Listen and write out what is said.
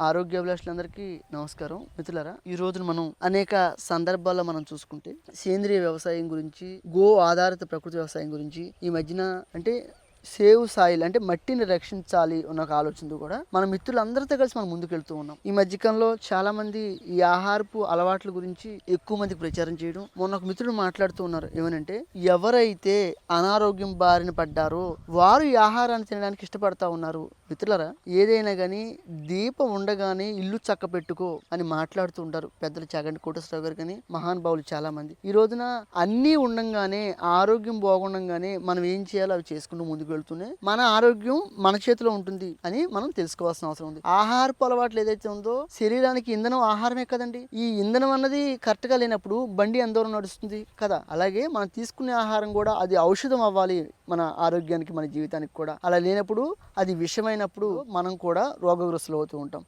ఆరోగ్య అభిలాషులందరికీ నమస్కారం. మిత్రులరా ఈ రోజున మనం అనేక సందర్భాల్లో మనం చూసుకుంటే సేంద్రియ వ్యవసాయం గురించి గో ఆధారిత ప్రకృతి వ్యవసాయం గురించి ఈ మధ్యన అంటే సేవ్ సాయిల్ అంటే మట్టిని రక్షించాలి అన్న ఒక ఆలోచనతో కూడా మన మిత్రులందరితో కలిసి మనం ముందుకెళ్తూ ఉన్నాం. ఈ మధ్యకాలంలో చాలా మంది ఈ ఆహారపు అలవాట్ల గురించి ఎక్కువ మందికి ప్రచారం చేయడం. మొన్న ఒక మిత్రుడు మాట్లాడుతూ ఉన్నారు. ఏమనంటే ఎవరైతే అనారోగ్యం బారిన పడ్డారో వారు ఈ ఆహారాన్ని తినడానికి ఇష్టపడతా ఉన్నారు. మిత్రులరా ఏదైనా కానీ దీపం ఉండగానే ఇల్లు చక్క పెట్టుకో అని మాట్లాడుతూ ఉంటారు పెద్దలు చాగంటి కోటేశ్వరరావు గారు కానీ మహానుభావులు చాలా మంది ఈ రోజున అన్నీ ఉండంగానే ఆరోగ్యం బాగుండంగానే మనం ఏం చేయాలో అవి చేసుకుంటూ ముందుకు వెళ్తూనే మన ఆరోగ్యం మన చేతిలో ఉంటుంది అని మనం తెలుసుకోవాల్సిన అవసరం ఉంది. ఆహారపు అలవాట్లు ఏదైతే ఉందో శరీరానికి ఇంధనం ఆహారమే కదండి. ఈ ఇంధనం అన్నది కరెక్ట్గా లేనప్పుడు బండి అందరం నడుస్తుంది కదా. అలాగే మనం తీసుకునే ఆహారం కూడా అది ఔషధం అవ్వాలి మన ఆరోగ్యానికి మన జీవితానికి కూడా. అలా లేనప్పుడు అది విషమైనప్పుడు మనం కూడా రోగగ్రస్తులు అవుతూ ఉంటాం.